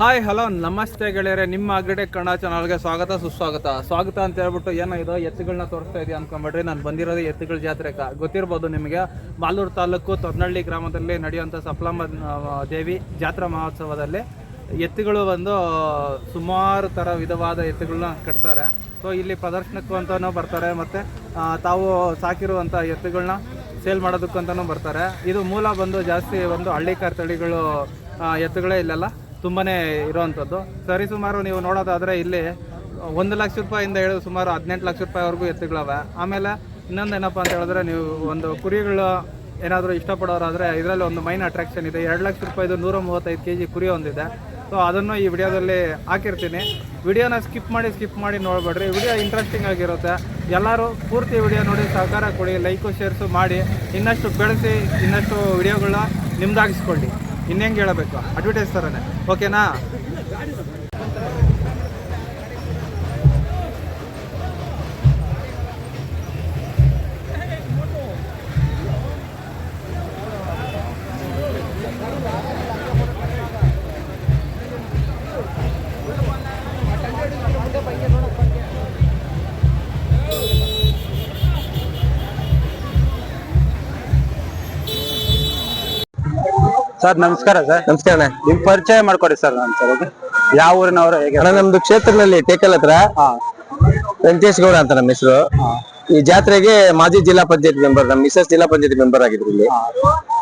Hi hello ನಮಸ್ತೆ ಗೆಳೆಯರೆ. ನಿಮ್ಮ ಅಗ್ರಿಟೆಕ್ ಕನ್ನಡ ಚಾನಲ್ಗೆ ಸ್ವಾಗತ, ಸುಸ್ವಾಗತ. ಸ್ವಾಗತ ಅಂತ ಹೇಳ್ಬಿಟ್ಟು ಏನೋ ಇದು ಎತ್ತುಗಳನ್ನ ತೋರಿಸ್ತಾ ಇದೆಯಾ ಅನ್ಕೊಂಬಿಡ್ರಿ ನಾನು ಬಂದಿರೋದು ಎತ್ತುಗಳ ಜಾತ್ರೆ ಗೊತ್ತಿರ್ಬೋದು ನಿಮಗೆ. ಮಾಲೂರು ತಾಲೂಕು ತೊರ್ನಳ್ಳಿ ಗ್ರಾಮದಲ್ಲಿ ನಡೆಯುವಂಥ ಸಪ್ಲಮ್ಮ ದೇವಿ ಜಾತ್ರಾ ಮಹೋತ್ಸವದಲ್ಲಿ ಎತ್ತುಗಳು ಬಂದು ಸುಮಾರು ಥರ ವಿಧವಾದ ಎತ್ತುಗಳನ್ನ ಕಟ್ತಾರೆ. ಸೊ ಇಲ್ಲಿ ಪ್ರದರ್ಶನಕ್ಕೂ ಅಂತಲೂ ಬರ್ತಾರೆ ಮತ್ತು ತಾವು ಸಾಕಿರುವಂಥ ಎತ್ತುಗಳನ್ನ ಸೇಲ್ ಮಾಡೋದಕ್ಕಂತಲೂ ಬರ್ತಾರೆ. ಇದು ಮೂಲ ಬಂದು ಜಾಸ್ತಿ ಒಂದು ಹಳ್ಳಿ ತಳಿಗಳು ಎತ್ತುಗಳೇ ಇಲ್ಲೆಲ್ಲ. ತುಂಬಾನೇ ಇರುವಂಥದ್ದು. ಸರಿ, ಸುಮಾರು ನೀವು ನೋಡೋದಾದರೆ ಇಲ್ಲಿ ಒಂದು ಲಕ್ಷ ರೂಪಾಯಿಂದ ಹಿಡಿದು ಸುಮಾರು ಹದಿನೆಂಟು ಲಕ್ಷ ರೂಪಾಯಿವರೆಗೂ ಎತ್ತುಗಳವೆ. ಆಮೇಲೆ ಇನ್ನೊಂದು ಏನಪ್ಪ ಅಂತ ಹೇಳಿದ್ರೆ ನೀವು ಒಂದು ಕುರಿಗಳು ಏನಾದರೂ ಇಷ್ಟಪಡೋರಾದರೆ ಇದರಲ್ಲಿ ಒಂದು ಮೈನ್ ಅಟ್ರಾಕ್ಷನ್ ಇದೆ. ಎರಡು ಲಕ್ಷ ರೂಪಾಯಿದು ನೂರ ಮೂವತ್ತೈದು ಕೆ ಜಿ ಕುರಿ ಒಂದಿದೆ. ಸೊ ಅದನ್ನು ಈ ವಿಡಿಯೋದಲ್ಲಿ ಹಾಕಿರ್ತೀನಿ. ವಿಡಿಯೋನ ಸ್ಕಿಪ್ ಮಾಡಿ ಸ್ಕಿಪ್ ಮಾಡಿ ನೋಡಬೇಡ್ರಿ. ವಿಡಿಯೋ ಇಂಟ್ರೆಸ್ಟಿಂಗ್ ಆಗಿರುತ್ತೆ. ಎಲ್ಲರೂ ಪೂರ್ತಿ ವಿಡಿಯೋ ನೋಡಿ, ಸಹಕಾರ ಕೊಡಿ, ಲೈಕು, ಶೇರ್ಸು ಮಾಡಿ, ಇನ್ನಷ್ಟು ಬೆಳೆಸಿ, ಇನ್ನಷ್ಟು ವಿಡಿಯೋಗಳನ್ನ ನಿಮ್ದಾಗಿಸ್ಕೊಳ್ಳಿ. ಇನ್ನೆಂಗೆ ಹೇಳಬೇಕು ಅಡ್ವರ್ಟೈಸ್ ಥರನೇ ಓಕೆನಾ ಸರ್ ನಮಸ್ಕಾರ ಸರ್. ನಮಸ್ಕಾರ ನಿಮ್ ಪರಿಚಯ ಮಾಡ್ಕೊಡಿ ಸರ್ ನಾನು ಸರ್ ಯಾವ ಊರಿನವರು ಹೇಗೆ? ಅಣ್ಣ ನಮ್ದು ಕ್ಷೇತ್ರದಲ್ಲಿ ಟೇಕಲ್ ಹತ್ರ. ವೆಂಕಟೇಶ್ ಗೌಡ ಅಂತ ನಮ್ಮ ಹೆಸರು. ಈ ಜಾತ್ರೆಗೆ ಮಾಜಿ ಜಿಲ್ಲಾ ಪಂಚಾಯತ್ ಮೆಂಬರ್ ನಮ್ಮ ಮಿಸಸ್ ಜಿಲ್ಲಾ ಪಂಚಾಯತ್ ಮೆಂಬರ್ ಆಗಿದ್ರು ಇಲ್ಲಿ.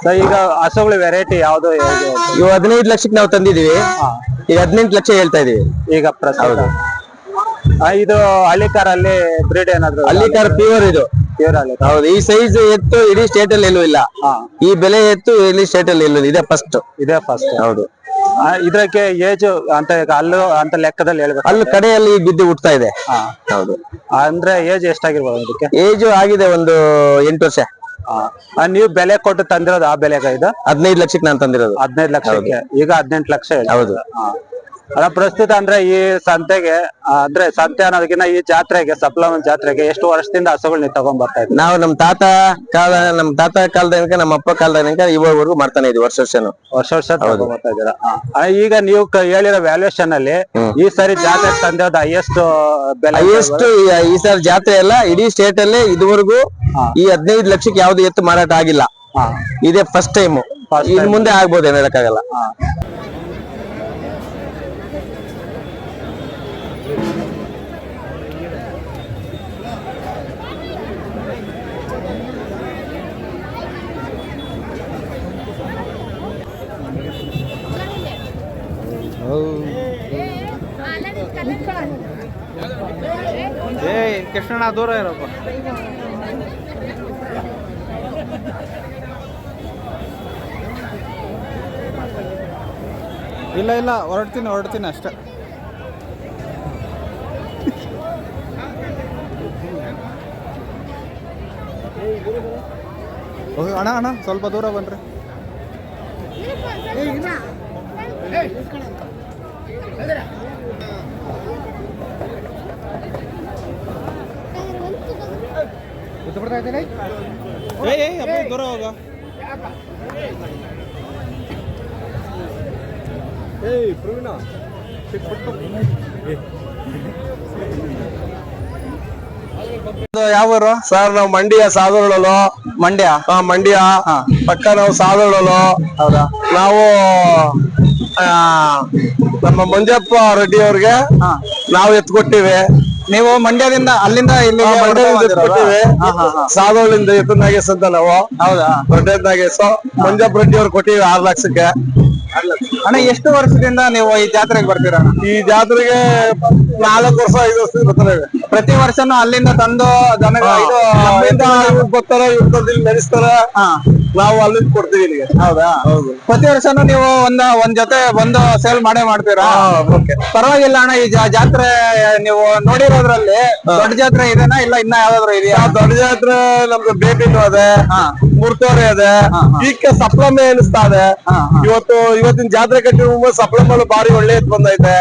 ಸರ್ ಈಗ ಹಸುಗಳ ವೆರೈಟಿ ಯಾವ್ದು ಹೇಗೆ ಇವು ಹದಿನೈದು ಲಕ್ಷಕ್ಕೆ ನಾವು ತಂದಿದೀವಿ ಈಗ ಹದಿನೆಂಟು ಲಕ್ಷ ಹೇಳ್ತಾ ಇದೀವಿ ಈಗ ಪ್ರಸ್ತುತ ಆ, ಇದು ಹಳ್ಳಿಕಾರಲ್ಲಿ ಬ್ರೀಡ್ ಏನಾದ್ರು ಅಲ್ಲಿ ಕಾರ್ ಪ್ಯೂರ್ ಇದು. ಹೌದು ಈ ಸೈಜ್ ಎತ್ತು ಇಡೀ ಸ್ಟೇಟ್ ಅಲ್ಲಿ ಎಲ್ಲೂ ಇಲ್ಲ. ಈ ಬೆಲೆ ಎತ್ತು ಇಡೀ ಸ್ಟೇಟ್ ಅಲ್ಲಿ ಎಲ್ಲೂ ಇಲ್ಲ. ಇದೆ ಫಸ್ಟ್ ಇದೇ ಫಸ್ಟ್ ಹೌದು. ಇದಕ್ಕೆ ಏಜ್ ಅಂತ ಅಲ್ಲೂ ಅಂತ ಲೆಕ್ಕದಲ್ಲಿ ಹೇಳ್ಬೇಕು. ಅಲ್ಲಿ ಕಡೆಯಲ್ಲಿ ಬಿದ್ದು ಹುಟ್ತಾ ಇದೆ. ಹೌದು. ಅಂದ್ರೆ ಏಜ್ ಎಷ್ಟಾಗಿರ್ಬೋದು ಇದಕ್ಕೆ? ಏಜ್ ಆಗಿದೆ ಒಂದು ಎಂಟು ವರ್ಷ. ನೀವು ಬೆಲೆ ಕೊಟ್ಟು ತಂದಿರೋದು ಆ ಬೆಲೆಗ ಇದು? ಹದಿನೈದು ಲಕ್ಷಕ್ಕೆ ನಾನು ತಂದಿರೋದು. ಹದಿನೈದು ಲಕ್ಷಕ್ಕೆ. ಈಗ ಹದಿನೆಂಟು ಲಕ್ಷ ಹೌದು. ಅಲ್ಲ ಪ್ರಸ್ತುತ ಅಂದ್ರೆ ಈ ಸಂತೆಗೆ ಅಂದ್ರೆ ಸಂತೆ ಅನ್ನೋದಕ್ಕಿಂತ ಈ ಜಾತ್ರೆಗೆ ಸಪ್ಲಮನ್ ಜಾತ್ರೆಗೆ ಎಷ್ಟು ವರ್ಷದಿಂದ ಹಸುಗಳು ನೀವು ತಗೊಂಡ್ ಬರ್ತಾ ಇದ್ದೀವಿ ನಾವು ನಮ್ ತಾತ ಕಾಲ ನಮ್ ತಾತ ಕಾಲದ ನಮ್ಮ ಅಪ್ಪ ಕಾಲದ ಇವಾಗವರೆಗೂ ಮಾಡ್ತಾನೆ ಇದೀವಿ ವರ್ಷ ವರ್ಷನು. ವರ್ಷ ವರ್ಷ ತಗೊಂಡ್ ಬರ್ತಾ ಇದ್ದೀರಾ? ಆ, ಈಗ ನೀವು ಕ- ಹೇಳಿರೋ ವ್ಯಾಲ್ಯೂಯೇಷನ್ ಅಲ್ಲಿ ಈ ಸಾರಿ ಜಾತ್ರೆ ತಂದಿರೋದು ಹೈಯೆಸ್ಟ್ ಬೆಲೆ ಹೈಯೆಸ್ಟ್ ಈ ಸಾರಿ ಜಾತ್ರೆ ಎಲ್ಲ ಇಡೀ ಸ್ಟೇಟ್ ಅಲ್ಲಿ ಇದುವರೆಗೂ ಈ ಹದಿನೈದು ಲಕ್ಷಕ್ಕೆ ಯಾವ್ದು ಎತ್ತು ಮಾರಾಟ ಆಗಿಲ್ಲ. ಹಾ. ಇದೇ ಫಸ್ಟ್ ಟೈಮ್ ಇನ್ ಮುಂದೆ ಆಗ್ಬೋದು ಏನ್ ಹೇಳಕ್ಕಾಗಲ್ಲ. ಏ ಕೃಷ್ಣಣ್ಣ ದೂರ ಇರಪ್ಪ. ಇಲ್ಲ ಇಲ್ಲ ಹೊರಡ್ತೀನಿ ಹೊರಡ್ತೀನಿ ಅಷ್ಟೇ. ಅಣ್ಣ ಅಣ್ಣ ಸ್ವಲ್ಪ ದೂರ ಬನ್ರಿ. ಏಯ್ ಏಯ್ ಅಪ್ಪ ದೂರ ಹೋಗ ಯಾವ ಸರ್ ನಾವು ಮಂಡ್ಯ ಸಾಧುಗಳು ಮಂಡ್ಯ? ಹಾ ಮಂಡ್ಯ. ಪಕ್ಕ ನಾವು ಸಾಧುಗಳು ಹೌದಾ? ನಾವು ನಮ್ಮ ಮಂಜಪ್ಪ ರೆಡ್ಡಿ ಅವ್ರಿಗೆ ನಾವು ಎತ್ಕೊಟ್ಟಿವಿ. ನೀವು ಮಂಡ್ಯದಿಂದ ಅಲ್ಲಿಂದ ಇಲ್ಲಿ ಸಾಧುಗಳಿಂದ ಎತ್ತು ನಾಗೇಶ್ ಅಂತ ನಾವು. ಹೌದಾ? ದೊಡ್ಡ ನಾಗೇಶ್. ಮಂಜಪ್ಪ ರೆಡ್ಡಿ ಅವ್ರು ಕೊಟ್ಟಿವಿ ಆರ್ ಲಕ್ಷಕ್ಕೆ. ಅಣ್ಣ ಎಷ್ಟು ವರ್ಷದಿಂದ ನೀವು ಈ ಜಾತ್ರೆಗೆ ಬರ್ತೀರಾ? ಈ ಜಾತ್ರೆಗೆ ನಾಲ್ಕು ವರ್ಷ ಐದು ವರ್ಷ ಬರ್ತಾರೆ. ಪ್ರತಿ ವರ್ಷನು ಅಲ್ಲಿಂದ ತಂದು ದನ ಬರ್ತಾರ ಇಲ್ಲಿ ನಡೆಸ್ತಾರ ನಾವು ಅಲ್ಲಿಂದ ಕೊಡ್ತೀವಿ ಇಲ್ಲಿಗೆ. ಹೌದಾ? ಹೌದು. ಪ್ರತಿ ವರ್ಷನೂ ನೀವು ಒಂದ್ ಒಂದ್ ಜೊತೆ ಬಂದು ಸೇಲ್ ಮಾಡೇ ಮಾಡ್ತೀರಾ? ಓಕೆ. ಪರವಾಗಿಲ್ಲ ಅಣ್ಣ ಈ ಜಾತ್ರೆ ನೀವು ನೋಡಿರೋದ್ರಲ್ಲಿ ದೊಡ್ಡ ಜಾತ್ರೆ ಇದೇನಾ ಇಲ್ಲ ಇನ್ನ ಯಾವ್ದಾದ್ರು ಇದೆಯಾ? ದೊಡ್ಡ ಜಾತ್ರೆ ನಮ್ದು ಬೇಬಿನೂ ಅದೆ. ಮೂರ್ತೋರೆ ಅದ. ಈಗ ಸಪ್ಲಮೆ ಅನಿಸ್ತಾ ಇದೆ ಇವತ್ತು ಇವತ್ತಿನ ಜಾತ್ರೆ ಕಟ್ಟಿರುವ ಸಪ್ಲಮಲ್ಲಿ ಬಾರಿ ಒಳ್ಳೆ ಎತ್ ಬಂದೈತೆ.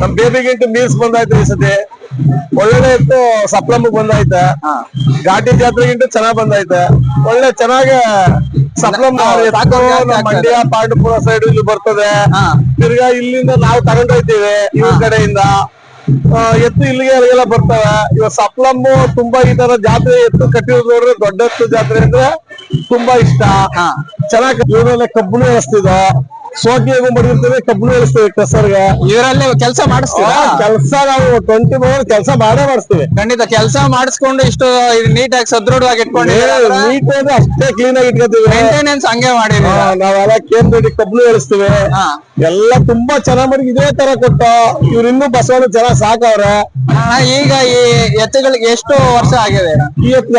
ನಮ್ ಬೇಬಿಗಿಂಟು ಮೀಲ್ಸ್ ಬಂದೈತೆ ಈ ಸತಿ. ಒಳ್ಳೆ ಇತ್ತು ಸಪ್ಲಮ್ ಬಂದೈತೆ. ಘಾಟಿ ಜಾತ್ರೆಗಿಂತ ಚೆನ್ನಾಗ್ ಬಂದೈತೆ. ಒಳ್ಳೆ ಚೆನ್ನಾಗಿ ಆಗ್ತದೆ. ಮಂಡ್ಯ ಪಾಂಡಪುರ ಸೈಡ್ ಇಲ್ಲಿ ಬರ್ತದೆ. ತಿರ್ಗಾ ಇಲ್ಲಿಂದ ನಾವು ತಗೊಂಡೋಯ್ತೀವಿ ಇವ್ರ ಕಡೆಯಿಂದ. ಎತ್ತು ಇಲ್ಲಿಗೆ ಎಲ್ಲ ಬರ್ತವೆ. ಇವಾಗ ಸಪ್ಲಮ್ ತುಂಬಾ ಈ ತರ ಜಾತ್ರೆ ಎತ್ತು ಕಟ್ಟಿರೋದು ನೋಡ್ರೆ ದೊಡ್ಡ ಎತ್ತು ಜಾತ್ರೆ ಅಂದ್ರೆ ತುಂಬಾ ಇಷ್ಟ. ಚೆನ್ನಾಗಿ ಇವರೆಲ್ಲ ಕಬ್ಬು ಎಳಿಸ್ತಿದ್ವು ಸೋಟಿಯಾಗೂ ಮಡಿರ್ತೇವೆ ಕಬ್ಬು ಎಳಿಸ್ತೀವಿ ಕಸರ್ಗೆ. ಇವರಲ್ಲಿ ಕೆಲಸ ಮಾಡಿಸ್ತೀರಾ? ಕೆಲಸ ನಾವು ಟ್ವೆಂಟಿ ಫೋರ್ ಕೆಲಸ ಮಾಡೇ ಮಾಡಿಸ್ತೀವಿ. ಖಂಡಿತ ಕೆಲಸ ಮಾಡಿಸ್ಕೊಂಡು ಇಷ್ಟು ನೀಟಾಗಿ ಸದೃಢವಾಗಿ ಇಟ್ಕೊಂಡು ನೀಟ್ ಅಷ್ಟೇ ಕ್ಲೀನ್ ಆಗಿ ಇಟ್ಕೋತೀವಿ. ಮೇಂಟೆನೆನ್ಸ್ ಹಂಗೆ ಮಾಡಿ ನಾವೆಲ್ಲ ಕೇಂದ್ರ ಕಬ್ಬು ಎಳಿಸ್ತೀವಿ. ಹಾ. ಎಲ್ಲ ತುಂಬಾ ಚೆನ್ನಾಗಿ ಮಾಡಿ ಇದೇ ತರ ಕೊಟ್ಟ. ಇವ್ರು ಇನ್ನೂ ಬಸವಣ್ಣ ಚೆನ್ನಾಗ್ ಸಾಕವ್ರೆ. ಈಗ ಈ ಎತ್ತುಗಳಿಗೆ ಎಷ್ಟು ವರ್ಷ ಆಗಿದೆ? ಈ ಎತ್ತ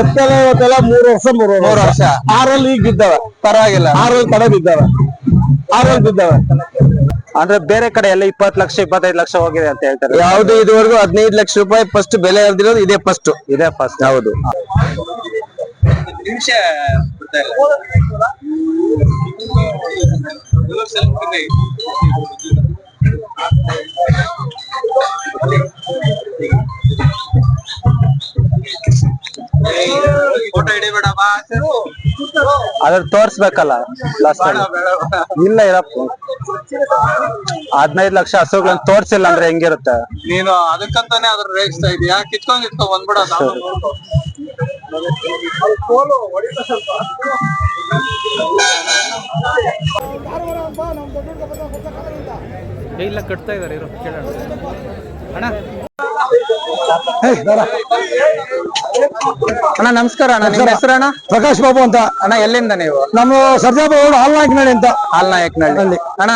ಎತ್ತಲ ಇವತ್ತೆಲ್ಲ ಮೂರು ವರ್ಷ ಮೂರು ಮೂರು ವರ್ಷ. ಆರಲ್ಲಿ ಈಗ ಬಿದ್ದಾವ. ಪರವಾಗಿಲ್ಲ. ಆರಲ್ಲಿ ಕಡೆ ಬಿದ್ದಾವ. ಆರಲ್ಲಿ ಬಿದ್ದಾವ. ಅಂದ್ರೆ ಬೇರೆ ಕಡೆ ಎಲ್ಲ ಇಪ್ಪತ್ ಲಕ್ಷ ಇಪ್ಪತ್ತೈದು ಲಕ್ಷ ಹೋಗಿದೆ ಅಂತ ಹೇಳ್ತಾರೆ. ಯಾವ್ದು ಇದುವರೆಗೂ ಹದಿನೈದು ಲಕ್ಷ ರೂಪಾಯಿ ಫಸ್ಟ್ ಬೆಲೆ ಇರ್ದಿರೋದು ಇದೇ ಫಸ್ಟ್ ಇದೇ ಫಸ್ಟ್ ಹೌದು. ಫೋಟೋ ಅದ್ರ ತೋರ್ಸ್ಬೇಕಲ್ಲ ಲಾಸ್ಟ್ ಇಲ್ಲ ಇರಪ್ಪ. ಹದಿನೈದು ಲಕ್ಷ ಹಸುಗಳನ್ನ ತೋರ್ಸಿಲ್ಲ ಅಂದ್ರೆ ಹೆಂಗಿರುತ್ತೆ? ನೀನು ಅದಕ್ಕಂತಾನೆ ಅದ್ರ ರೇಗಿಸ್ತಾ ಇದೀಯಾ ಕಿತ್ಕೊಂಡ್ ಕಿತ್ಕೊಂಡ್ ಬಂದ್ಬಿಡ ಇಲ್ಲ ಕಟ್ತಾ ಇದಾರೆ ಇರೋ ಕೇಳೋಣ. ಅಣ್ಣ. ಅಣ್ಣ ನಮಸ್ಕಾರ ಅಣ್ಣ. ನಿಮ್ಮ ಹೆಸರು ಅಣ್ಣ ಪ್ರಕಾಶ್ ಬಾಬು ಅಂತ. ಅಣ್ಣ ಎಲ್ಲಿಂದ ನೀವು? ನಮ್ಮ ಸರ್ಜಾಬಾಬು ಹಾಲ್ನಾಯಕನಹಳ್ಳಿ ಅಂತ. ಹಾಲ್ನಾಯಕನಹಳ್ಳಿ ಅಣ್ಣ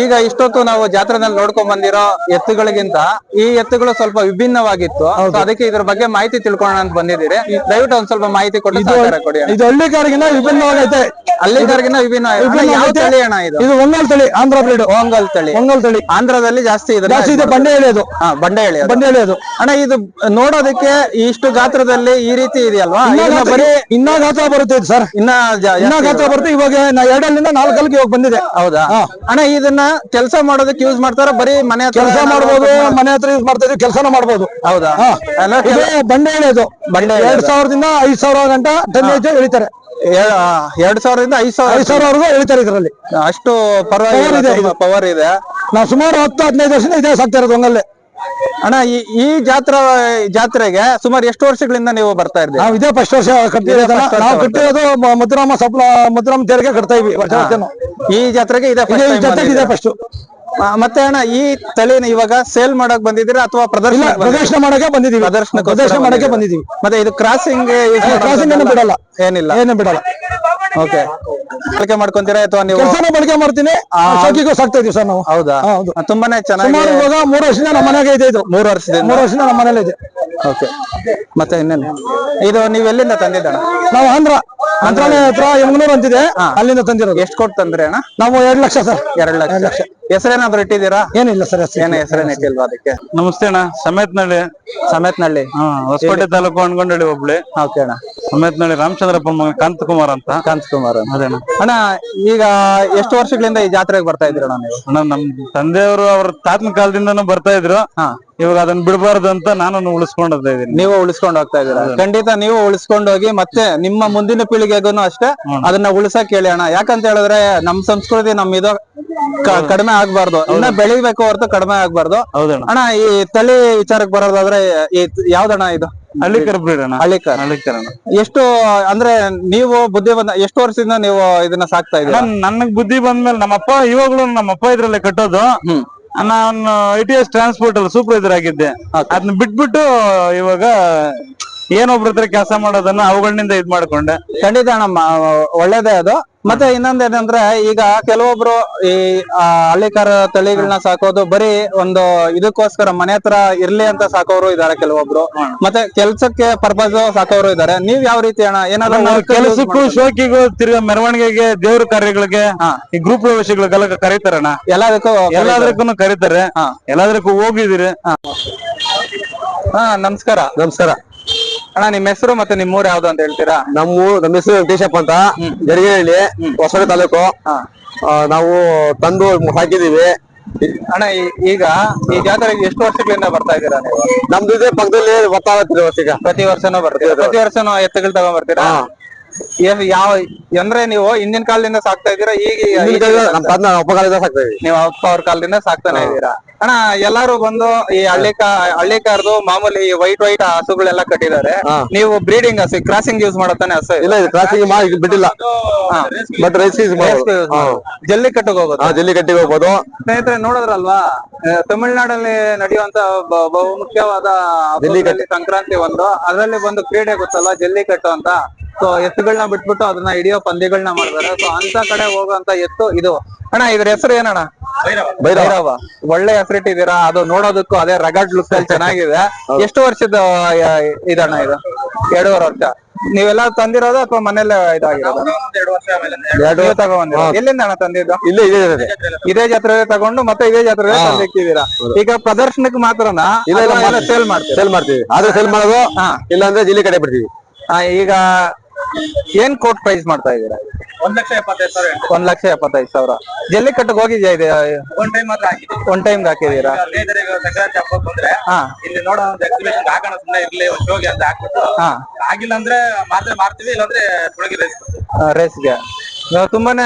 ಈಗ ಇಷ್ಟೊತ್ತು ನಾವು ಜಾತ್ರೆನಲ್ಲಿ ನೋಡ್ಕೊಂಡ್ ಬಂದಿರೋ ಎತ್ತುಗಳಿಗಿಂತ ಈ ಎತ್ತುಗಳು ಸ್ವಲ್ಪ ವಿಭಿನ್ನವಾಗಿತ್ತು. ಅದಕ್ಕೆ ಇದ್ರ ಬಗ್ಗೆ ಮಾಹಿತಿ ತಿಳ್ಕೊಳ್ಳೋಣ ಅಂತ ಬಂದಿದ್ದೀರಿ. ದಯವಿಟ್ಟು ಒಂದ್ ಸ್ವಲ್ಪ ಮಾಹಿತಿ ಕೊಟ್ಟು ಸಹಕಾರ ಕೊಡಿ. ಇದು ಹಳ್ಳಿಕಾರಿಗಿನ ವಿಭಿನ್ನವಾಗೈತೆ. ಅಲ್ಲಿಗಾರಿಗಿನ ವಿಭಿನ್ನ ಅಣ್ಣ, ಯಾವ ವಿಭಿನ್ನವಾಗೈತೆ. ತಳಿ ಅಣ್ಣ ಇದು? ಇದು ಒಂಗಲ್ ತಳಿ ಆಂಧ್ರ ಬ್ರೀಡ್. ಒಂಗಲ್ ತಳಿ. ಒಂಗಲ್ ತಳಿ. ಆಂಧ್ರದಲ್ಲಿ ಜಾಸ್ತಿ ಇದೆ ಜಾಸ್ತಿ ಇದೆ ಬಂಡೆ ಎಳೆಯೋದು ಬಂಡೆ ಹೇಳಿ ಬಂಡೆ ಎಳೆಯೋದು ಅಣ್ಣ ಇದು ನೋಡೋದಕ್ಕೆ ಇಷ್ಟು ಗಾತ್ರದಲ್ಲಿ ಈ ರೀತಿ ಇದೆಯಲ್ವಾ? ಇನ್ನ ಇದನ್ನ ಗಾತ್ರ- ಬರೀ ಇನ್ನ ಗಾತ್ರ ಬರುತ್ತೆ ಇದು ಸರ್. ಇನ್ನ ಜಾ- ಇನ್ನ ಗಾತ್ರ ಬರುತ್ತೆ. ಇವಾಗ ನಾ ಎರಡಲ್ಲಿಂದ ನಾಲ್ಕಲ್ಲಿಗೆ ಇವಾಗ ಬಂದಿದೆ. ಹೌದಾ. ಅಣ್ಣ ಇದನ್ನ ಕೆಲಸ ಮಾಡೋದಕ್ಕೆ ಯೂಸ್ ಮಾಡ್ತಾರ? ಬರೀ ಮನೆ ಹತ್ರ ಕೆಲಸ ಏನಾದ್ರು ಮಾಡ್ಬೋದು? ಮನೆ ಹತ್ರ ಯೂಸ್ ಮಾಡ್ತಾ ಇದೀವಿ ಕೆಲಸನೂ ಮಾಡ್ಬೋದು. ಹೌದಾ? ಹಾ. ಇದು ಕೆಲ- ಬಂಡೆ ಹೇಳೋದು ಬಂಡೆ ಎರಡ್. ಸಾವಿರದಿಂದ ಐದ್ ಸಾವಿರ ಗಂಟ ಟನ್ನೇಜ್ ಎಳಿತಾರೆ. ಏಳ್- ಆ, ಎರಡ್ ಸಾವಿರದಿಂದ ಐದ್ ಐದ್ ಸಾವಿರ ಸಾವಿರವರೆಗೂ ಎಳಿತಾರೆ ಇದರಲ್ಲಿ. ಅಷ್ಟು ಇದೆ ಪರವಾಗಿಲ್ಲ ಇದು. ಪವರ್ ಇದೆ. ನಾವು ಸುಮಾರು ಹತ್ತು ಹದಿನೈದು ವರ್ಷದಿಂದ ಇದೇ ಸಾಕ್ತಾ ಇರೋದು ಒಂಗಲ್ಲೇ ಅಣ್ಣ ಈ ಈ ಜಾತ್ರಾ ಜಾತ್ರೆಗೆ ಸುಮಾರು ಎಷ್ಟು ವರ್ಷಗಳಿಂದ ನೀವು ಬರ್ತಾ ಇದ್ದೀರಿ? ನಾವು ಇದೇ ಫಸ್ಟ್ ವರ್ಷ first ವರ್ಷ ನಾವು ಕಟ್ಟಿರೋದು ಮಧುರಾಮ ಸಪ್ಲ ಮಧುರಾಮ ತೆರಿಗೆ ಕಟ್ತಾ ಇದ್ವಿ ವರ್ಷ ವರ್ಷನೂ. ಈ ಜಾತ್ರೆಗೆ ಇದೆ ಜೊತೆಗೆ ಇದೆ ಫಸ್ಟ್ ಮತ್ತೆ ಅಣ್ಣ ಈ ತಳಿನ ಇವಾಗ ಸೇಲ್ ಮಾಡಕ್ ಬಂದಿದ್ರೆ ಅಥವಾ ಇಲ್ಲ ಪ್ರದರ್ಶನ ಪ್ರದರ್ಶನ ಮಾಡಕ್ಕೆ ಬಂದಿದೀವಿ ಪ್ರದರ್ಶನ ಪ್ರದರ್ಶನ ಮಾಡಕ್ಕೆ ಬಂದಿದೀವಿ ಮತ್ತೆ ಇದು ಕ್ರಾಸಿಂಗ್ ಕ್ರಾಸಿಂಗ್ ಏನು ಬಿಡಲ್ಲ. ಏನಿಲ್ಲ. ಏನು ಬಿಡಲ್ಲ. ಓಕೆ ಬಳಕೆ ಮಾಡ್ಕೊಂತೀರಾ ಅಥವಾ ನೀವು ಕೆಲಸನ ಬಳಕೆ ಮಾಡ್ತೀನಿ. ಸಾಕಿಗೂ ಸಾಕ್ತಾ ಇದೀವಿ ಸರ್ ನಾವು. ಹೌದಾ? ಹೌದು. ತುಂಬಾನೇ ಚೆನ್ನಾಗಿ ಸುಮಾರು ಇವಾಗ ಮೂರು ವರ್ಷದಿಂದ ನಮ್ಮ ಮನೆಗೆ ಇದೆ ಇದು. ಮೂರು ವರ್ಷದಿಂದ? ಮೂರು ವರ್ಷದಿಂದ ನಮ್ಮ ಮನೇಲಿ ಇದೆ. ಓಕೆ ಮತ್ತೆ ಇನ್ನೇನು? ಇದು ನೀವು ಎಲ್ಲಿಂದ ತಂದಿದ್ದಣ್ಣ? ನಾವು ಆಂಧ್ರ ಮಂತ್ರಾಲಯ ಹತ್ರ ಯಮನೂರು ಅಂತಿದೆ. ಅಲ್ಲಿಂದ ತಂದಿರೋದು. ಎಷ್ಟು ಕೊಟ್ಟು ತಂದ್ರೆ ಅಣ್ಣ? ನಾವು ಎರಡು ಲಕ್ಷ ಸರ್. ಎರಡ್ ಲಕ್ಷ. ಹೆಸರೇನಾದ್ರು ಇಟ್ಟಿದ್ದೀರಾ? ಏನಿಲ್ಲ ಸರ್. ಏನ ಹೆಸರೇನು ಇಟ್ಟಿಲ್ವಾ ಅದಕ್ಕೆ? ನಮಸ್ತೆ ಅಣ್ಣ ಸಮೇತ್ನಳ್ಳಿ. ಸಮೇತ್ನಳ್ಳಿ. ಹಾ ಹೊಸಕೋಟೆ ತಾಲೂಕು ಅನ್ಕೊಂಡಳ್ಳಿ ಒಬ್ಳಿ ಓಕೆ ಅಣ್ಣ. ಸಮೇತನಹಳ್ಳಿ ರಾಮಚಂದ್ರಪ್ಪ ಮಗ ಕಾಂತಕುಮಾರ್ ಅಂತ. ಕಾಂತ್ ಕುಮಾರ್ ಅದೇಣ್ಣ ಅಣ್ಣ ಈಗ ಎಷ್ಟು ವರ್ಷಗಳಿಂದ ಈ ಜಾತ್ರೆಗೆ ಬರ್ತಾ ಇದ್ರಣ್ಣ ನೀವು? ಅಣ್ಣ ನಮ್ ತಂದೆಯವರು ಅವ್ರ ತಾತನ ಕಾಲದಿಂದನೂ ಬರ್ತಾ ಇದ್ರು. ಹಾ. ಇವಾಗ ಅದನ್ನ ಬಿಡಬಾರ್ದು ಅಂತ ನಾನು ಉಳಿಸ್ಕೊಂಡು ಹೋಗ್ತಾ ಇದ್ದೀನಿ. ನೀವು ಉಳಿಸ್ಕೊಂಡು ಹೋಗ್ತಾ ಇದ್ದೀರಾ? ಖಂಡಿತ ನೀವು ಉಳಿಸ್ಕೊಂಡು ಹೋಗಿ ಮತ್ತೆ ನಿಮ್ಮ ಮುಂದಿನ ಪೀಳಿಗೆಗೂ ಅಷ್ಟೇ ಅದನ್ನ ಉಳಿಸಕ್ ಹೇಳಿ ಅಣ್ಣ. ಯಾಕಂತ ಹೇಳಿದ್ರೆ ನಮ್ ಸಂಸ್ಕೃತಿ ನಮ್ ಇದು ಕಡಿಮೆ ಆಗ್ಬಾರ್ದು. ಇನ್ನ ಬೆಳಿಬೇಕು ಹೊರತು ಕಡಿಮೆ ಆಗ್ಬಾರ್ದು. ಹೌದಣ್ಣ ಅಣ್ಣ. ಈ ತಳಿ ವಿಚಾರಕ್ಕೆ ಬರೋದಾದ್ರೆ ಯಾವ್ದಣ್ಣ ಇದು? ಹಳ್ಳಿಕರ್ ಬ್ರೀಡ್ ಅಣ್ಣ. ಹಳ್ಳಿಕರ್. ಹಳ್ಳಿಕರ್ ಅಣ್ಣ. ಎಷ್ಟು ಅಂದ್ರೆ ನೀವು ಬುದ್ಧಿ ಬಂದ ಎಷ್ಟು ವರ್ಷದಿಂದ ನೀವು ಇದನ್ನ ಸಾಕ್ತಾ ಇದ್ದೀರಾ ನನ್ ನನಗ್ ಬುದ್ಧಿ ಬಂದ್ಮೇಲೆ ನಮ್ಮಪ್ಪ ಇವಾಗ್ಲೂ ನಮ್ಮಪ್ಪ ಇದ್ರಲ್ಲೇ ಕಟ್ಟೋದು. ನಾನು ಐ ಟಿ ಎಸ್ ಟ್ರಾನ್ಸ್ಪೋರ್ಟ್ ಅಲ್ಲಿ ಸೂಪರ್ವೈಸರ್ ಆಗಿದ್ದೆ. ಅದನ್ನ ಬಿಟ್ಬಿಟ್ಟು ಇವಾಗ ಏನೊಬ್ರ ಹತ್ರ ಕೆಲಸ ಮಾಡೋದನ್ನ ಅವುಗಳಿಂದ ಇದ್ ಮಾಡ್ಕೊಂಡೆ. ಖಂಡಿತ ಅಣ್ಣ ಒಳ್ಳೇದೇ ಅದು. ಮತ್ತೆ ಇನ್ನೊಂದೇನಂದ್ರೆ ಈಗ ಕೆಲವೊಬ್ರು ಈ ಹಳ್ಳಿಕಾರ ತಳಿಗಳನ್ನ ಸಾಕೋದು ಬರೀ ಒಂದು ಇದಕ್ಕೋಸ್ಕರ ಮನೆ ಹತ್ರ ಇರ್ಲಿ ಅಂತ ಸಾಕೋರು ಇದಾರೆ ಕೆಲವೊಬ್ರು. ಮತ್ತೆ ಕೆಲ್ಸಕ್ಕೆ ಪರ್ಪಸ್ ಸಾಕೋರು ಇದಾರೆ. ನೀವ್ ಯಾವ ರೀತಿ ಅಣ್ಣ? ಏನಾದ್ರು ಕೆಲಸಕ್ಕೂ? ಶೋಕಿಗೂ ತಿರ್ಗಾ ಮೆರವಣಿಗೆಗೆ ದೇವ್ರ ಕಾರ್ಯಗಳಿಗೆ. ಈ ಗ್ರೂಪ್ ಪ್ರವೇಶಗಳಿಗೆಲ್ಲ ಕರೀತಾರಣ್ಣ. ಎಲ್ಲದಕ್ಕೂ ಎಲ್ಲದಕ್ಕೂ ಕರೀತಾರೆ. ಎಲ್ಲದಕ್ಕೂ ಹೋಗಿದಿರಿ ಹಾ ನಮಸ್ಕಾರ. ನಮಸ್ಕಾರ. ಅಣ್ಣ ನಿಮ್ ಹೆಸರು ಮತ್ತೆ ನಿಮ್ ಊರ್ ಯಾವ್ದು ಅಂತ ಹೇಳ್ತೀರಾ? ನಮ್ಮ ನಮ್ಮ ಹೆಸರು ವೆಂಕಟೇಶಪ್ಪ ಅಂತ. ಜರಿಗೇಹಳ್ಳಿ ಹೊಸಕೋಟೆ ತಾಲೂಕು. ಆ, ನಾವು ತಂದು ಹಾಕಿದೀವಿ ಅಣ್ಣ ಈ- ಈಗ ಈ ಜಾತ್ರೆಗೆ ಎಷ್ಟು ವರ್ಷಗಳಿಂದ ಬರ್ತಾ ಇದ್ದೀರಾ ನೀವು? ನಮ್ದು ಇದೆ ಪಕ್ಕದಲ್ಲಿ ಗೊತ್ತಾಗತ್ತಿದೆ ವರ್ಷೀಗ ಪ್ರತಿ ವರ್ಷನೂ ಬರ್ತೀರಾ? ಪ್ರತಿ ವರ್ಷನೂ ಎತ್ತುಗಳು ತಗೊಂಡ್ ಬರ್ತೀರಾ? ಏನ್ ಯಾವ ಅಂದ್ರೆ ನೀವು ಹಿಂದಿನ ಕಾಲದಿಂದ ಸಾಕ್ತಾ ಇದ್ದೀರಾ ಈಗ ನಮ್ಮ ಕಾಲದಿಂದ ಸಾಕ್ತಾ ಇದೀವಿ ನೀವು ಅಪ್ಪ ಅವ್ರ ಕಾಲದಿಂದ ಸಾಕ್ತಾನೆ ಇದ್ದೀರಾ? ಅಣ್ಣ ಎಲ್ಲಾರು ಬಂದು ಈ ಹಳ್ಳಿ ಹಳ್ಳಿ ಹಳ್ಳಿಕಾರ್ದು ಮಾಮೂಲಿ ವೈಟ್ ವೈಟ್ ಹಸುಗಳೆಲ್ಲ ಕಟ್ಟಿದ್ದಾರೆ. ಹಾ. ನೀವು ಬ್ರೀಡಿಂಗ್ ಹಸು ಕ್ರಾಸಿಂಗ್ ಯೂಸ್ ಮಾಡತ್ತಾನೆ ಹಸು ಇಲ್ಲ ಇದು ಕ್ರಾಸಿಂಗ್ ಮಾಡಿ ಬಿಟ್ಟಿಲ್ಲ. ಬಟ್ ರೈಸ್ ಜಲ್ಲಿ ಕಟ್ಟಕ್ ಹೋಗೋದು? ಜಲ್ಲಿ ಕಟ್ಟಿಗೆ ಹೋಗ್ಬೋದು. ಸ್ನೇಹಿತರೆ ನೋಡಿದ್ರಲ್ವಾ? ಆ, ತಮಿಳ್ನಾಡಲ್ಲಿ ನಡೆಯುವಂತ ಬ- ಬಹು ಮುಖ್ಯವಾದ ಹಬ್ಬಗಳಲ್ಲಿ ಸಂಕ್ರಾಂತಿ ಒಂದು. ಅದರಲ್ಲಿ ಒಂದು ಕ್ರೀಡೆ ಗೊತ್ತಲ್ಲ ಜಲ್ಲಿಕಟ್ಟು ಅಂತ. ಸೊ ಎತ್ತುಗಳನ್ನ ಬಿಟ್ಬಿಟ್ಟು ಅದನ್ನ ಹಿಡಿಯೋ ಪಂದ್ಯಗಳನ್ನ ಮಾಡ್ತಾರೆ. ಸೊ ಅಂತ ಕಡೆ ಹೋಗುವಂತ ಎತ್ತು ಇದು. ಅಣ್ಣ ಇದ್ರ ಹೆಸರು ಏನಣ್ಣ? ಭೈರವ. ಒಳ್ಳೆ ಹೆಸರಿಟ್ಟಿದ್ದೀರಾ? ಅದು ನೋಡೋದಕ್ಕೂ ಅದೇ ರಗಡ್ ಲುಕ್ ಅಲ್ಲಿ ಚೆನ್ನಾಗಿದೆ. ಎಷ್ಟು ವರ್ಷದ ಇದಣ್ಣ ಇದು? ಎರಡೂವರೆ ವರ್ಷ. ನೀವೆಲ್ಲ ತಂದಿರೋದು ಅಥವಾ ಮನೇಲೆ ಇದಾಗಿರೋದು? ಎಲ್ಲಿಂದ ಅಣ್ಣ ತಂದಿದ್ದು? ಇಲ್ಲೇ ಇದೇ ಇದೆ. ಇದೇ ಜಾತ್ರೆ ತಗೊಂಡು ಮತ್ತೆ ಇದೇ ಜಾತ್ರೆ ತಂದಿಕ್ಕಿದ್ದೀರಾ ಈಗ ಪ್ರದರ್ಶನಕ್ಕೆ ಮಾತ್ರನಾ? ಇಲ್ಲ, ಸೇಲ್ ಮಾಡ್ತೀವಿ ಸೇಲ್ ಮಾಡ್ತೀವಿ. ಆದ್ರೆ ಸೇಲ್ ಮಾಡೋದು. ಇಲ್ಲ ಅಂದ್ರೆ ಜಿಲ್ಲೆ ಕಡೆ ಬಿಡ್ತೀವಿ. ಈಗ ಏನ್ ಕೋಟ್ ಪ್ರೈಸ್ ಮಾಡ್ತಾ ಇದೀರಾ ಒಂದ್ ಲಕ್ಷ ಎಪ್ಪತ್ತೈದು ಸಾವಿರ ಒಂದ್ ಲಕ್ಷ ಎಪ್ಪತ್ತೈದು ಸಾವಿರ. ಜಲ್ಲಿಕಟ್ಟಿಗೆ ಹೋಗಿದ್ಯಾ ಇದೆ? ಒಂದ್ ಟೈಮ್ ಮಾತ್ರ ಹಾಕಿದ್ವಿ. ಒಂದ್ ಟೈಮ್ ಹಾಕಿದೀರಾ ಹದಿನೈದರಿಗೆ ಸಂಕ್ರಾಂತಿ ಹಬ್ಬಕ್ಕೆ ಬಂದ್ರೆ ಹಾ. ಇಲ್ಲಿ ನೋಡೋ ಒಂದು ಎಕ್ಸಿಬಿಷನ್ ಹಾಕೋಣ ಸುಮ್ಮನೆ ಇರ್ಲಿ ಒಂದು ಶೋಗೆ ಅಂತ ಹಾಕ್ಬಿಟ್ಟು. ಹಾ. ಆಗಿಲ್ಲ ಅಂದ್ರೆ ಮಾತ್ರ ಮಾರ್ತೀವಿ ಇಲ್ಲಾಂದ್ರೆ ತೊಳಗಿ ರೇಸ್ ರೇಸ್ಗೆ ತುಂಬಾನೇ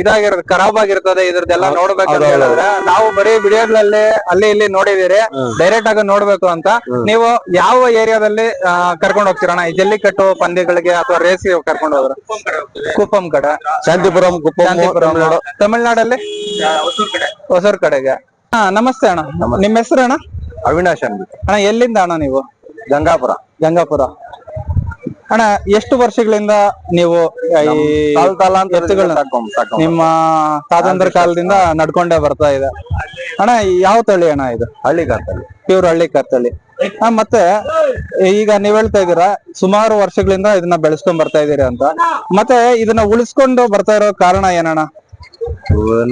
ಇದಾಗಿರೋದು ಖರಾಬ್ ಆಗಿರ್ತದೆ ಇದ್ರದ್ದೆಲ್ಲ ನೋಡ್ಬೇಕಂತ ಹೇಳಿದ್ರೆ ನಾವು ಬರೀ ವಿಡಿಯೋಗಳಲ್ಲಿ ಅಲ್ಲಿ ಇಲ್ಲಿ ನೋಡಿದಿರಿ ಡೈರೆಕ್ಟ್ ಆಗಿ ನೋಡ್ಬೇಕು ಅಂತ. ನೀವು ಯಾವ ಏರಿಯಾದಲ್ಲಿ ಕರ್ಕೊಂಡು ಹೋಗ್ತೀರಣ ಈ ಜಲ್ಲಿಕಟ್ಟು ಪಂದ್ಯಗಳಿಗೆ ಅಥವಾ ರೇಸ್ ಕರ್ಕೊಂಡು ಹೋದ್ರೆ? ಕುಪ್ಪಂ ಕಡೆ. ಶಾಂತಿಪುರಂ ಶಾಂತಿಪುರಂ ತಮಿಳ್ನಾಡು. ತಮಿಳ್ನಾಡಲ್ಲಿ? ಹೊಸೂರ್ ಕಡೆ. ಹೊಸೂರ್ ಕಡೆಗೆ ಹಾ ನಮಸ್ತೆ ಅಣ್ಣ. ನಿಮ್ಮ ಹೆಸರು ಅಣ್ಣ ಅವಿನಾಶ್ ಅಣ್ಣ ಎಲ್ಲಿಂದ ಅಣ್ಣ ನೀವು? ಗಂಗಾಪುರ. ಗಂಗಾಪುರ. ಅಣ್ಣ ಎಷ್ಟು ವರ್ಷಗಳಿಂದ ನೀವು ಈ ಕಾಲ್ ಕಾಲ ಅಂತ ಎತ್ತುಗಳನ್ನ ಸಾಕೊಂಡ್ ಸಾಕೊಂಡ್ ನಿಮ್ಮ ತಾತಂದ್ರ ಕಾಲದಿಂದ ನಡ್ಕೊಂಡೇ ಬರ್ತಾ ಇದೆ. ಅಣ್ಣ ಯಾವ ತಳಿ ಅಣ್ಣ ಇದು? ಹಳ್ಳಿ ಕರ್ತಳಿ ಪ್ಯೂರ್ ಹಳ್ಳಿ ಕರ್ತಳಿ ಹಾ ಮತ್ತೆ ಈಗ ನೀವ್ ಹೇಳ್ತಾ ಇದೀರಾ ಸುಮಾರು ವರ್ಷಗಳಿಂದ ಇದನ್ನ ಬೆಳೆಸ್ಕೊಂಡ್ ಬರ್ತಾ ಇದೀರಿ ಅಂತ. ಮತ್ತೆ ಇದನ್ನ ಉಳಿಸ್ಕೊಂಡು ಬರ್ತಾ ಇರೋ ಕಾರಣ ಏನಣ್ಣ?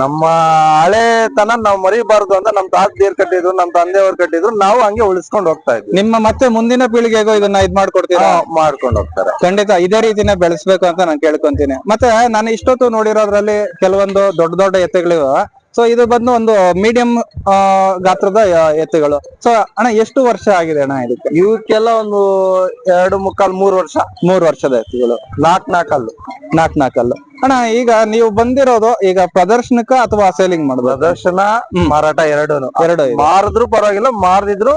ನಮ್ಮ ಹಳೆ ತನ ನಾವು ಮರಿಬಾರ್ದು ಅಂತ ನಮ್ ತಾತ ದೇರ್ ಕಟ್ಟಿದ್ರು ನಮ್ ತಂದೆಯವ್ರು ಕಟ್ಟಿದ್ರು ನಾವು ಹಂಗೆ ಉಳಿಸ್ಕೊಂಡು ಹೋಗ್ತಾ ಇದ್ವಿ. ನಿಮ್ಮ ಮತ್ತೆ ಮುಂದಿನ ಪೀಳಿಗೆಗೂ ಇದನ್ನ ಇದ್ ಮಾಡ್ಕೊಡ್ತೀರಾ? ಮಾಡ್ಕೊಂಡು ಹೋಗ್ತಾರೆ. ಖಂಡಿತ ಇದೇ ರೀತಿನ ಬೆಳೆಸ್ಬೇಕು ಅಂತ ನಾನು ಕೇಳ್ಕೊಂತೀನಿ. ಮತ್ತೆ ನಾನು ಇಷ್ಟೊತ್ತು ನೋಡಿರೋದ್ರಲ್ಲಿ ಕೆಲವೊಂದು ದೊಡ್ಡ ದೊಡ್ಡ ಎತ್ತುಗಳಿವೆ. ಸೊ ಇದು ಬಂದು ಒಂದು ಮೀಡಿಯಂ ಗಾತ್ರದ ಎತ್ತುಗಳು. ಸೊ ಅಣ್ಣ ಎಷ್ಟು ವರ್ಷ ಆಗಿದೆ ಅಣ್ಣ ಇದಕ್ಕೆ? ಇವಕ್ಕೆಲ್ಲ ಒಂದು ಎರಡು ಮುಕ್ಕಾಲ್ ಮೂರು ವರ್ಷ. ಮೂರು ವರ್ಷದ ಎತ್ತುಗಳು. ನಾಲ್ಕ್ ನಾಲ್ಕಲ್ಲು ನಾಲ್ಕ್ ನಾಲ್ಕಲ್ಲು ಅಣ್ಣ ಈಗ ನೀವು ಬಂದಿರೋದು ಈಗ ಪ್ರದರ್ಶನಕ್ಕ ಅಥವಾ ಸೇಲಿಂಗ್ ಮಾಡೋದು ಪ್ರದರ್ಶನ ಮಾರಾಟ ಎರಡೂ ಎರಡು ಮಾರಿದ್ರು ಪರವಾಗಿಲ್ಲ ಮಾರದಿದ್ರು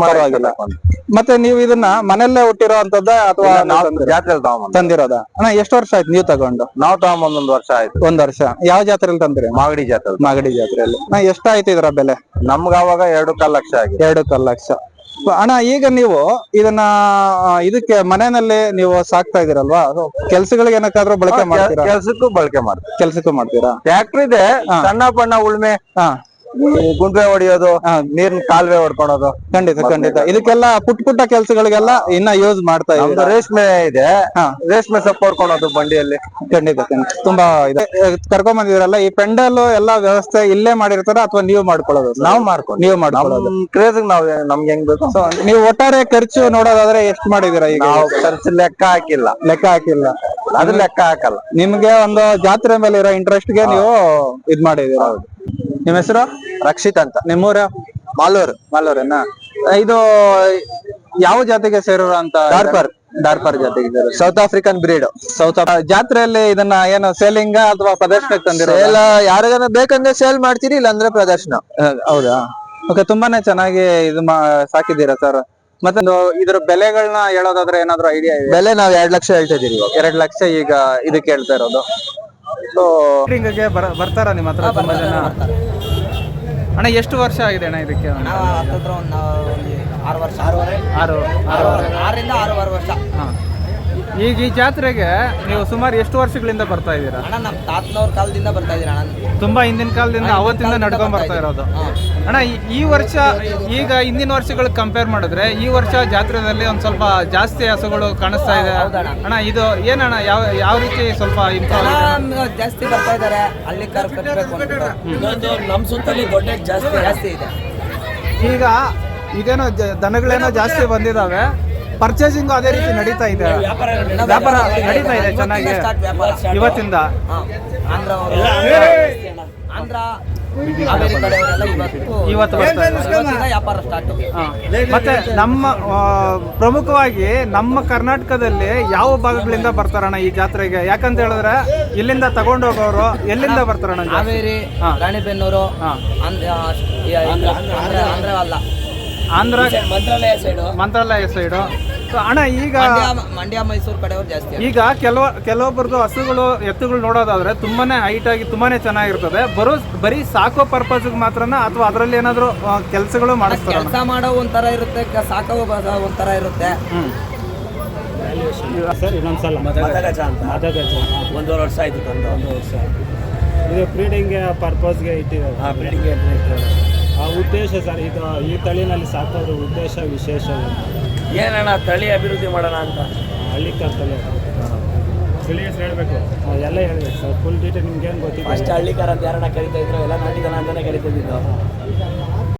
ಪರವಾಗಿಲ್ಲ. ಮತ್ತೆ ನೀವು ಇದನ್ನ ಮನೆಯಲ್ಲೇ ಹುಟ್ಟಿರೋ ಅಥವಾ ಜಾತ್ರೆಯಲ್ಲಿ ತಂದಿರೋದ? ಅಣ್ಣ ಎಷ್ಟು ವರ್ಷ ಆಯ್ತು ನೀವು ತಗೊಂಡು? ನಾವು ತಗೊಂಡ್ ಒಂದ್ ವರ್ಷ ಆಯ್ತು. ಒಂದ್ ವರ್ಷ. ಯಾವ ಜಾತ್ರೆಯಲ್ಲಿ ತಂದಿರಿ? ಮಾಗಡಿ ಜಾತ್ರೆ. ಮಾಗಡಿ ಜಾತ್ರೆಯಲ್ಲಿ. ಎಷ್ಟಾಯ್ತು ಇದರ ಬೆಲೆ? ನಮ್ಗ ಅವಾಗ ಎರಡು ಕಾಲ್ ಲಕ್ಷ ಆಗಿದೆ. ಎರಡು ಕಾಲ್ ಲಕ್ಷ. ಅಣ್ಣ ಈಗ ನೀವು ಇದನ್ನ ಇದಕ್ಕೆ ಮನೆಯಲ್ಲಿ ನೀವು ಸಾಕ್ತಾ ಇದೀರಲ್ವಾ? ಕೆಲ್ಸಗಳಿಗೆ ಏನಕ್ಕಾದ್ರೂ ಬಳಕೆ ಮಾಡ್ತೀರಾ? ಕೆಲ್ಸಕ್ಕೂ ಬಳಕೆ ಮಾಡ್ತೀರಾ ಕೆಲ್ಸಕ್ಕೂ ಮಾಡ್ತೀರಾ? ಟ್ಯಾಕ್ಟರ್ ಇದೆ ಸಣ್ಣ ಪಣ್ಣ ಉಳ್ಮೆ. ಗುಂಡ್ವೆ ಹೊಡಿಯೋದು ನೀರಿನ ಕಾಲುವೆ ಹೊಡ್ಕೊಳೋದು. ಖಂಡಿತ ಖಂಡಿತ. ಇದಕ್ಕೆಲ್ಲ ಪುಟ್ಟ ಪುಟ್ಟ ಕೆಲಸಗಳಿಗೆಲ್ಲ ಇನ್ನ ಯೂಸ್ ಮಾಡ್ತಾ ಇದ್ದಾರೆ? ರೇಷ್ಮೆ ಇದೆ. ರೇಷ್ಮೆ ಸೊಪ್ಪು ಹೊಡ್ಕೊಳೋದು ಬಂಡಿಯಲ್ಲಿ. ಖಂಡಿತ ತುಂಬಾ ಇದೆ. ಕರ್ಕೊಂಡ್ ಬಂದಿದ್ರಲ್ಲ ಈ ಪೆಂಡಲ್ ಎಲ್ಲಾ ವ್ಯವಸ್ಥೆ ಇಲ್ಲೇ ಮಾಡಿರ್ತಾರ ಅಥವಾ ನೀವು ಮಾಡ್ಕೊಳ್ಳೋದು? ನಾವ್ ಮಾಡ್ಕೊಂಡು ನೀವು ಮಾಡ್ಕೊಳ್ಳೋದು? ಕ್ರೇಜ್ ನಾವ್ ನಮ್ಗೆ ಹೆಂಗ್ ಬೇಕು? ನೀವು ಒಟ್ಟಾರೆ ಖರ್ಚು ನೋಡೋದಾದ್ರೆ ಎಷ್ಟು ಮಾಡಿದೀರಾ ಈಗ? ಖರ್ಚು ಲೆಕ್ಕ ಹಾಕಿಲ್ಲ. ಲೆಕ್ಕ ಹಾಕಿಲ್ಲ. ಅದ್ರ ಲೆಕ್ಕ ಹಾಕಲ್ಲ. ನಿಮ್ಗೆ ಒಂದು ಜಾತ್ರೆ ಮೇಲೆ ಇರೋ ಇಂಟ್ರೆಸ್ಟ್ಗೆ ನೀವು ಇದ್ ಮಾಡಿದೀರ ನಿಮ್ ಹೆಸರು? ರಕ್ಷಿತ್ ಅಂತ. ನಿಮ್ಮೂರ ಮಾಲೂರು. ಮಾಲೂರೇನ? ಇದು ಯಾವ ಜಾತಿಗೆ ಸೇರೋರು ಅಂತ ಡಾರ್ಪರ್. ಡಾರ್ಪರ್ ಜಾತಿಗೆ ಸೌತ್ ಆಫ್ರಿಕನ್ ಬ್ರೀಡ್ ಸೌತ್ ಜಾತ್ರೆಯಲ್ಲಿ ಇದನ್ನ ಏನು ಸೇಲಿಂಗ್ ಅಥವಾ ಪ್ರದರ್ಶನಕ್ಕೆ ತಂದಿರೋ ಸೇಲ್ ಯಾರಿಗಾನ ಬೇಕಂದ್ರೆ ಸೇಲ್ ಮಾಡ್ತೀರಿ ಇಲ್ಲಾಂದ್ರೆ ಪ್ರದರ್ಶನ. ಹೌದಾ? ಓಕೆ ತುಂಬಾನೇ ಚೆನ್ನಾಗಿ ಇದು ಮಾ ಸಾಕಿದ್ದೀರಾ ಸರ್ ಮತ್ತೆ ಇದ್ರ ಬೆಲೆಗಳನ್ನ ಹೇಳೋದಾದ್ರೆ ಏನಾದ್ರು ಐಡಿಯಾ ಇದೆ ಬೆಲೆ ನಾವ್ ಎರಡ್ ಲಕ್ಷ ಹೇಳ್ತಾ ಇದೀವಿ ಎರಡ್ ಲಕ್ಷ ಈಗ ಇದಕ್ಕೆ ಹೇಳ್ತಾ ಇರೋದು. ಸೊ ಬರ್ತಾರ ನಿಮ್ಮ ಹತ್ರ ತುಂಬಾ ಜನ? ಅಣ್ಣ ಎಷ್ಟು ವರ್ಷ ಆಗಿದೆ ಅಣ್ಣ ಇದಕ್ಕೆ? ನಾವು ಒಂದು ಆರು ಆರು ವರ್ಷ. ಆರೂವರೆ ಆರು ಆರರಿಂದ ಆರೂವರೆ ವರ್ಷ. ಹಾ. ಈಗ ಈ ಜಾತ್ರೆಗೆ ನೀವು ಸುಮಾರು ಎಷ್ಟು ವರ್ಷಗಳಿಂದ ಬರ್ತಾ ಇದ್ದೀರಾ? ಅಣ್ಣ ನಮ್ಮ ತಾತನವ್ರ ಕಾಲದಿಂದ ಬರ್ತಾ ಇದ್ದೀರಾ ಅಣ್ಣ? ತುಂಬಾ ಹಿಂದಿನ ಕಾಲದಿಂದ ಅವತ್ತಿಂದ ನಡ್ಕೊಂಡ್ ಬರ್ತಾ ಇರೋದು. ಅಣ್ಣ ಈ- ಈ ವರ್ಷ ಈಗ ಹಿಂದಿನ ವರ್ಷಗಳಿಗೆ ಕಂಪೇರ್ ಮಾಡಿದ್ರೆ ಈ ವರ್ಷ ಜಾತ್ರೆದಲ್ಲಿ ಒಂದ್ ಸ್ವಲ್ಪ ಜಾಸ್ತಿ ಹಸುಗಳು ಕಾಣಿಸ್ತಾ ಇದೆ. ಹೌದಣ್ಣ. ಅಣ್ಣ. ಇದು ಏನಣ್ಣ ಯಾವ ಯಾವ ರೀತಿ ಸ್ವಲ್ಪ ಇಂಪ್ರೂವ್ ಜನ ಜಾಸ್ತಿ ಬರ್ತಾ ಇದ್ದಾರೆ ಅಲ್ಲಿ ಕರ್ ಕಟ್ಟಬೇಕು ಅಂದ್ಬಿಟ್ಟು ನಮ್ಮ ಸುತ್ತಲಿ ದೊಡ್ಡ ಜಾಸ್ತಿ. ಜಾಸ್ತಿ ಇದೆ. ಈಗ ಇದೇನೋ ಜ- ದನಗಳೇನೋ ಜಾಸ್ತಿ ಬಂದಿದಾವೆ. ಪರ್ಚೇಸಿಂಗ್ ಅದೇ ರೀತಿ ನಡೀತಾ ಇದೆ. ವ್ಯಾಪಾರ ನಡೀತಾ ಇದೆ. ಚೆನ್ನಾಗಿ ಇವತ್ತಿಂದ. ಆಂಧ್ರ ಇವತ್ತು ಇವತ್ತು ಬರ್ತಾ ಇದ್ದಾರೆ. ವ್ಯಾಪಾರ ಸ್ಟಾರ್ಟ್ ಮತ್ತೆ ನಮ್ಮ ಪ್ರಮುಖವಾಗಿ ನಮ್ಮ ಕರ್ನಾಟಕದಲ್ಲಿ ಯಾವ ಭಾಗಗಳಿಂದ ಬರ್ತಾರಣ್ಣ ಈ ಜಾತ್ರೆಗೆ? ಯಾಕಂತ ಹೇಳಿದ್ರೆ ಇಲ್ಲಿಂದ ತಗೊಂಡು ಹೋಗೋರು ಎಲ್ಲಿಂದ ಬರ್ತಾರಣ್ಣ? ಹಾವೇರಿ ರಾಣಿಬೆನ್ನೂರು ಆಂಧ್ರ ಆಂಧ್ರ ಆಂಧ್ರ ಅಲ್ಲ. Andhra Mantralaya side Mantralaya side so ಅಣ್ಣ ಈಗ ಮಂಡ್ಯ ಮೈಸೂರು ಕಡೆಯವ್ರು ಜಾಸ್ತಿ ಈಗ ಕೆಲವ ಕೆಲವೊಬ್ಬರದು ಹಸುಗಳು ಎತ್ತುಗಳು ನೋಡೋದಾದ್ರೆ ತುಂಬಾನೇ ಹೈಟ್ ಆಗಿ ತುಂಬಾನೇ ಚೆನ್ನಾಗಿರ್ತದೆ. ಬರೋ ಬರೀ ಸಾಕೋ ಪರ್ಪಸ್ ಮಾತ್ರನ ಅಥವಾ ಅದರಲ್ಲಿ ಏನಾದ್ರು ಕೆಲಸಗಳು ಮಾಡಿಸ್ತಾರೆ ಕೆಲಸ ಮಾಡೋ ಒಂಥರ ಇರುತ್ತೆ ಸಾಕೋ ಒಂಥರ ಇರುತ್ತೆ. ಸರ್ ಇನ್ನೊಂದ್ಸಲ. ಮದಗಜ ಅಂತ. ಮದಗಜ. ಒಂದೂವರೆ ವರ್ಷ ಆಯ್ತು ತಂದು. ಒಂದು ವರ್ಷ ಇದು ಬ್ರೀಡಿಂಗ್ ಪರ್ಪಸ್ಗೆ ಇಟ್ಟಿದ್ದಾರೆ ಹಾ ಬ್ರೀಡಿಂಗ್ ಆ ಉದ್ದೇಶ ಸರ್ ಇದು ಈ ತಳಿನಲ್ಲಿ ಸಾಕೋದು ಉದ್ದೇಶ ವಿಶೇಷ ಏನು? ಏನಣ್ಣ ತಳಿ ಅಭಿವೃದ್ಧಿ ಮಾಡೋಣ ಅಂತ? ಹಳ್ಳಿ ತಳಿ ಹೆಸರು ಹೇಳ್ಬೇಕು. ಎಲ್ಲ ಹೇಳಬೇಕು ಸರ್. ಫುಲ್ ಡೀಟೇಲ್ ನಿಮ್ಗೆ ಏನು ಗೊತ್ತಿದೆ ಹಳ್ಳಿ ಹಳ್ಳಿಕಾರ ಅಂತ ಯಾರನ್ನ ಕರಿತಾ ಇದ್ರು? ಎಲ್ಲ ನಾಟಿದನ ಅಂತಾನೆ ಕರಿತಿದ್ದು